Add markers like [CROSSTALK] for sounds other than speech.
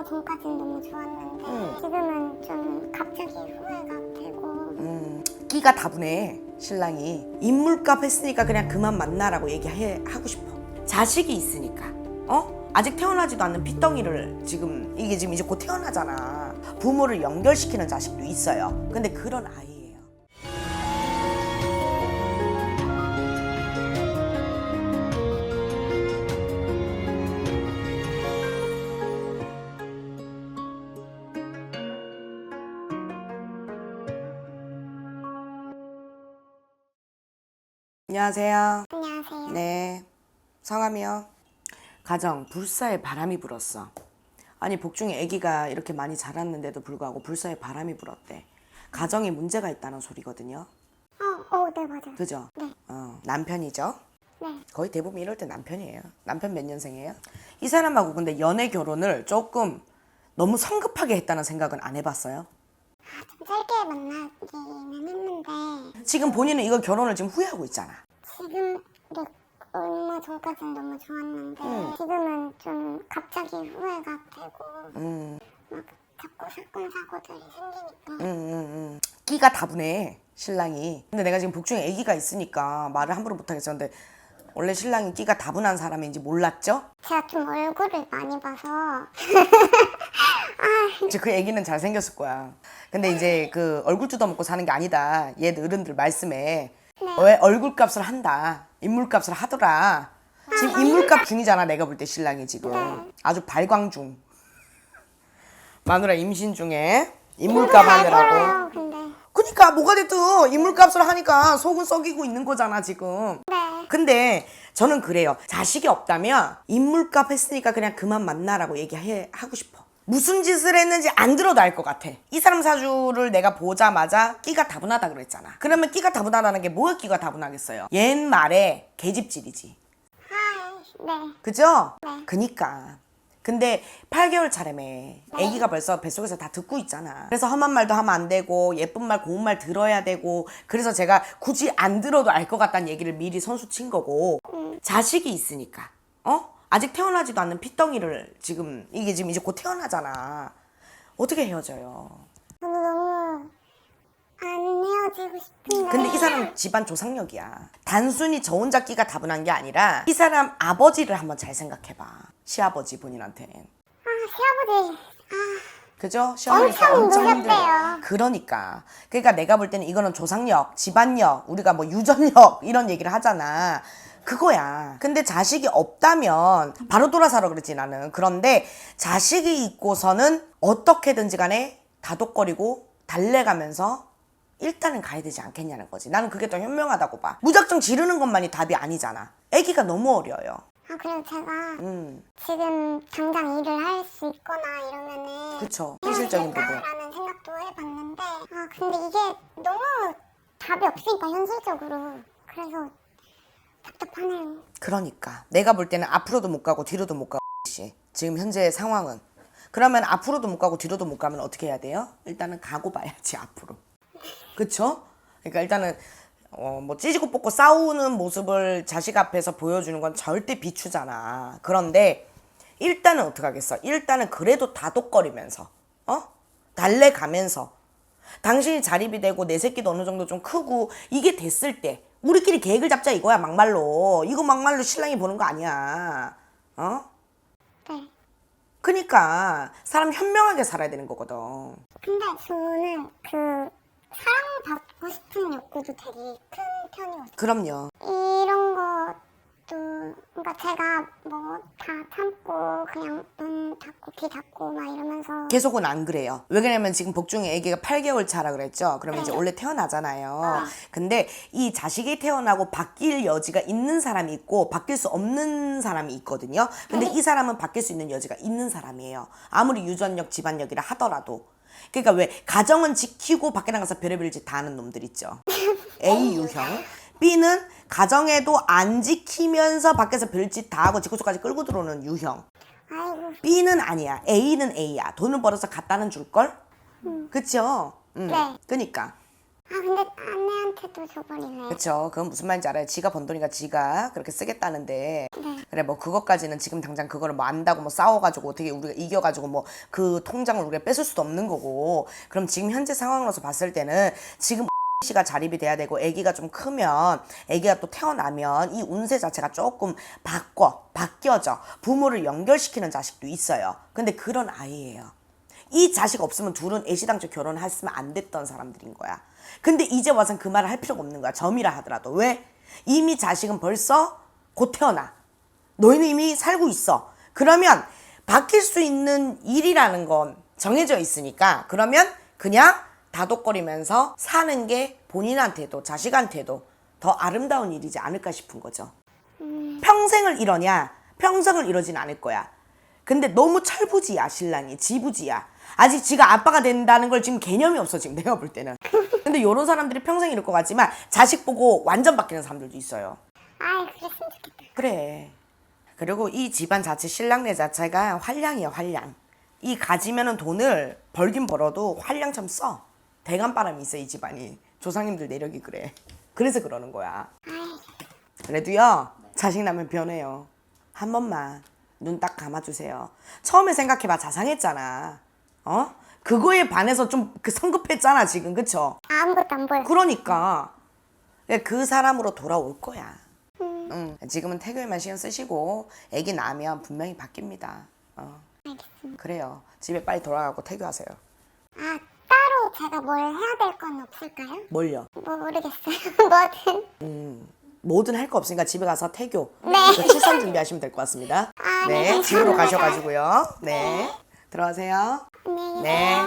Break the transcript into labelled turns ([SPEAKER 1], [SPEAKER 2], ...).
[SPEAKER 1] 얼마 전까지는 너무 좋았는데
[SPEAKER 2] 음.
[SPEAKER 1] 지금은 좀 갑자기 후회가 되고.
[SPEAKER 2] 음, 끼가 다분해 신랑이. 인물값 했으니까 그냥 그만 만나라고 얘기하고 싶어. 자식이 있으니까. 어? 아직 태어나지도 않는 핏덩이를 지금 이게 지금 이제 곧 태어나잖아. 부모를 연결시키는 자식도 있어요. 근데 그런 아이 안녕하세요
[SPEAKER 1] 안녕하세요.
[SPEAKER 2] 네. 성함이요. 가정 불사에 바람이 불었어. 아니 복중에 아기가 이렇게 많이 자랐는데도 불구하고 불사에 바람이 불었대. 가정에 문제가 있다는 소리거든요.
[SPEAKER 1] 어, 어, 네 맞아요.
[SPEAKER 2] 그죠?
[SPEAKER 1] 네.
[SPEAKER 2] 어, 남편이죠.
[SPEAKER 1] 네.
[SPEAKER 2] 거의 대부분 이럴 때 남편이에요. 남편 몇 년생이에요? 이 사람하고 근데 연애 결혼을 조금 너무 성급하게 했다는 생각은 안 해봤어요?
[SPEAKER 1] 좀 짧게 만나기는 했는데
[SPEAKER 2] 지금 본인은 이거 결혼을 지금 후회하고 있잖아.
[SPEAKER 1] 지금 네, 얼마 전까지는 너무 좋았는데
[SPEAKER 2] 음.
[SPEAKER 1] 지금은 좀 갑자기 후회가 되고
[SPEAKER 2] 음,
[SPEAKER 1] 막 자꾸 사건 사고들이 생기니까
[SPEAKER 2] 음, 음, 음. 끼가 다분해 신랑이. 근데 내가 지금 복중에 아기가 있으니까 말을 함부로 못하겠어. 근데 원래 신랑이 끼가 다분한 사람인지 몰랐죠?
[SPEAKER 1] 제가 좀 얼굴을 많이 봐서 [LAUGHS]
[SPEAKER 2] 이제 그 애기는 잘 생겼을 거야. 근데 이제 그 얼굴 뜯어먹고 사는 게 아니다. 옛 어른들 말씀에 왜 얼굴 값을 한다. 인물 값을 하더라. 지금 인물 값 중이잖아. 내가 볼 때 신랑이 지금 아주 발광 중. 마누라 임신 중에 인물 값 하느라고.
[SPEAKER 1] 알아요 근데
[SPEAKER 2] 그러니까 뭐가 됐든 인물 값을 하니까 속은 썩이고 있는 거잖아 지금.
[SPEAKER 1] 네
[SPEAKER 2] 근데 저는 그래요. 자식이 없다면 인물값 했으니까 그냥 그만 만나라고 얘기하고 싶어. 무슨 짓을 했는지 안 들어도 알 것 같아. 이 사람 사주를 내가 보자마자 끼가 다분하다 그랬잖아. 그러면 끼가 다분하다는 게 뭐가 끼가 다분하겠어요? 옛말에 계집질이지.
[SPEAKER 1] 아, 네
[SPEAKER 2] 그죠?
[SPEAKER 1] 네.
[SPEAKER 2] 그니까. 근데 8개월 차례매 아기가 벌써 뱃속에서 다 듣고 있잖아. 그래서 험한 말도 하면 안 되고 예쁜 말 고운 말 들어야 되고 그래서 제가 굳이 안 들어도 알 것 같다는 얘기를 미리 선수 친 거고 자식이 있으니까 어? 아직 태어나지도 않는 핏덩이를 지금 이게 지금 이제 곧 태어나잖아. 어떻게 헤어져요?
[SPEAKER 1] 저도 너무 안 헤어지고 싶은데
[SPEAKER 2] 근데 이 사람 집안 조상력이야. 단순히 저 혼자 끼가 다분한 게 아니라 이 사람 아버지를 한번 잘 생각해봐. 시아버지 본인한테.
[SPEAKER 1] 아 시아버지 아
[SPEAKER 2] 그죠? 시어머니가
[SPEAKER 1] 엄청
[SPEAKER 2] 엄청 힘들어.
[SPEAKER 1] 노력해요.
[SPEAKER 2] 그러니까. 그러니까 내가 볼 때는 이거는 조상력, 집안력, 우리가 뭐 유전력 [LAUGHS] 이런 얘기를 하잖아. 그거야. 근데 자식이 없다면 바로 돌아서라 그러지 나는. 그런데 자식이 있고서는 어떻게든지 간에 다독거리고 달래가면서 일단은 가야 되지 않겠냐는 거지. 나는 그게 더 현명하다고 봐. 무작정 지르는 것만이 답이 아니잖아. 아기가 너무 어려요.
[SPEAKER 1] 아 그리고 제가
[SPEAKER 2] 음,
[SPEAKER 1] 지금 당장 일을 할 수 있거나 이러면은
[SPEAKER 2] 그쵸. 현실적인 부분.
[SPEAKER 1] 라는 생각도 해봤는데 아 근데 이게 너무 답이 없으니까 현실적으로 그래서 답답하네요.
[SPEAKER 2] 그러니까 내가 볼 때는 앞으로도 못 가고 뒤로도 못 가고 씨. 지금 현재 상황은 그러면 앞으로도 못 가고 뒤로도 못 가면 어떻게 해야 돼요? 일단은 가고 봐야지 앞으로 그쵸? 그러니까 일단은 어, 뭐 찌지고 뽑고 싸우는 모습을 자식 앞에서 보여주는 건 절대 비추잖아 그런데 일단은 어떻게 하겠어? 일단은 그래도 다독거리면서 어? 달래 가면서 당신이 자립이 되고 내 새끼도 어느 정도 좀 크고 이게 됐을 때 우리끼리 계획을 잡자 이거야 막말로 이거 막말로 신랑이 보는 거 아니야 어?
[SPEAKER 1] 네.
[SPEAKER 2] 그니까 사람 현명하게 살아야 되는 거거든
[SPEAKER 1] 근데 저는 그 받고 싶은 욕구도 되게 큰 편이거든요.
[SPEAKER 2] 그럼요
[SPEAKER 1] 이런 것도 그러니까 제가 뭐 다 참고 그냥 눈 닫고 귀 닫고 막 이러면서
[SPEAKER 2] 계속은 안 그래요. 왜 그러냐면 지금 복중에 아기가 8개월 차라 그랬죠. 그러면 이제 원래 태어나잖아요. 근데 이 자식이 태어나고 바뀔 여지가 있는 사람이 있고 바뀔 수 없는 사람이 있거든요. 근데 이 사람은 바뀔 수 있는 여지가 있는 사람이에요. 아무리 유전력, 집안력이라 하더라도. 그러니까 왜 가정은 지키고 밖에 나가서 별의별 짓다 하는 놈들 있죠. [LAUGHS] A 유형. B는 가정에도 안 지키면서 밖에서 별짓 다 하고 집구석까지 끌고 들어오는 유형.
[SPEAKER 1] 아이고
[SPEAKER 2] B는 아니야. A는 A야. 돈을 벌어서 갖다는 줄걸? 그쵸? 음.
[SPEAKER 1] 네.
[SPEAKER 2] 그니까.
[SPEAKER 1] 아 근데 아내한테도 줘버리네.
[SPEAKER 2] 그쵸. 그건 무슨 말인지 알아요. 지가 번 돈이니까 지가 그렇게 쓰겠다는데.
[SPEAKER 1] 네.
[SPEAKER 2] 그래 뭐 그것까지는 지금 당장 그거를 뭐 안다고 뭐 싸워가지고 어떻게 우리가 이겨가지고 뭐 그 통장을 우리가 뺏을 수도 없는 거고 그럼 지금 현재 상황으로서 봤을 때는 지금 씨가 자립이 돼야 되고 아기가 좀 크면 아기가 또 태어나면 이 운세 자체가 조금 바꿔 바뀌어져. 부모를 연결시키는 자식도 있어요. 근데 그런 아이예요. 이 자식 없으면 둘은 애시당초 결혼했으면 안 됐던 사람들인 거야. 근데 이제 와선 그 말을 할 필요가 없는 거야. 점이라 하더라도. 왜? 이미 자식은 벌써 곧 태어나. 너희는 이미 살고 있어. 그러면 바뀔 수 있는 일이라는 건 정해져 있으니까 그러면 그냥 다독거리면서 사는 게 본인한테도 자식한테도 더 아름다운 일이지 않을까 싶은 거죠. 평생을 이러냐? 평생을 이러진 않을 거야. 근데 너무 철부지야 신랑이 지부지야. 아직 지가 아빠가 된다는 걸 지금 개념이 없어 지금 내가 볼 때는. 근데 이런 사람들이 평생 이럴 것 같지만 자식 보고 완전 바뀌는 사람들도 있어요.
[SPEAKER 1] 아이 그랬으면 좋겠다.
[SPEAKER 2] 그래. 그리고 이 집안 자체 신랑네 자체가 활량이야 활량. 이 가지면은 돈을 벌긴 벌어도 활량참 써. 대간바람이 있어 이 집안이. 조상님들 내력이 그래. 그래서 그러는 거야. 그래도요 자식 나면 변해요. 한 번만 눈 딱 감아주세요. 처음에 생각해봐 자상했잖아. 어? 그거에 반해서 좀 그 성급했잖아 지금 그쵸?
[SPEAKER 1] 아무것도 안 보여.
[SPEAKER 2] 그러니까 그 사람으로 돌아올 거야. 응. 지금은 태교에만 신경 쓰시고 아기 낳으면 분명히 바뀝니다. 어.
[SPEAKER 1] 알겠습니다.
[SPEAKER 2] 그래요. 집에 빨리 돌아가고 태교하세요.
[SPEAKER 1] 제가 뭘 해야 될 건 없을까요?
[SPEAKER 2] 뭘요?
[SPEAKER 1] 뭐 모르겠어요. [LAUGHS] 뭐든.
[SPEAKER 2] 뭐든 할 거 없으니까 집에 가서 태교.
[SPEAKER 1] 네.
[SPEAKER 2] 그 출산 준비하시면 될 것 같습니다.
[SPEAKER 1] 아, 네,
[SPEAKER 2] 네,
[SPEAKER 1] 감사합니다.
[SPEAKER 2] 집으로 가셔가지고요. 네. 들어가세요.
[SPEAKER 1] 안녕히 계세요.
[SPEAKER 2] 네.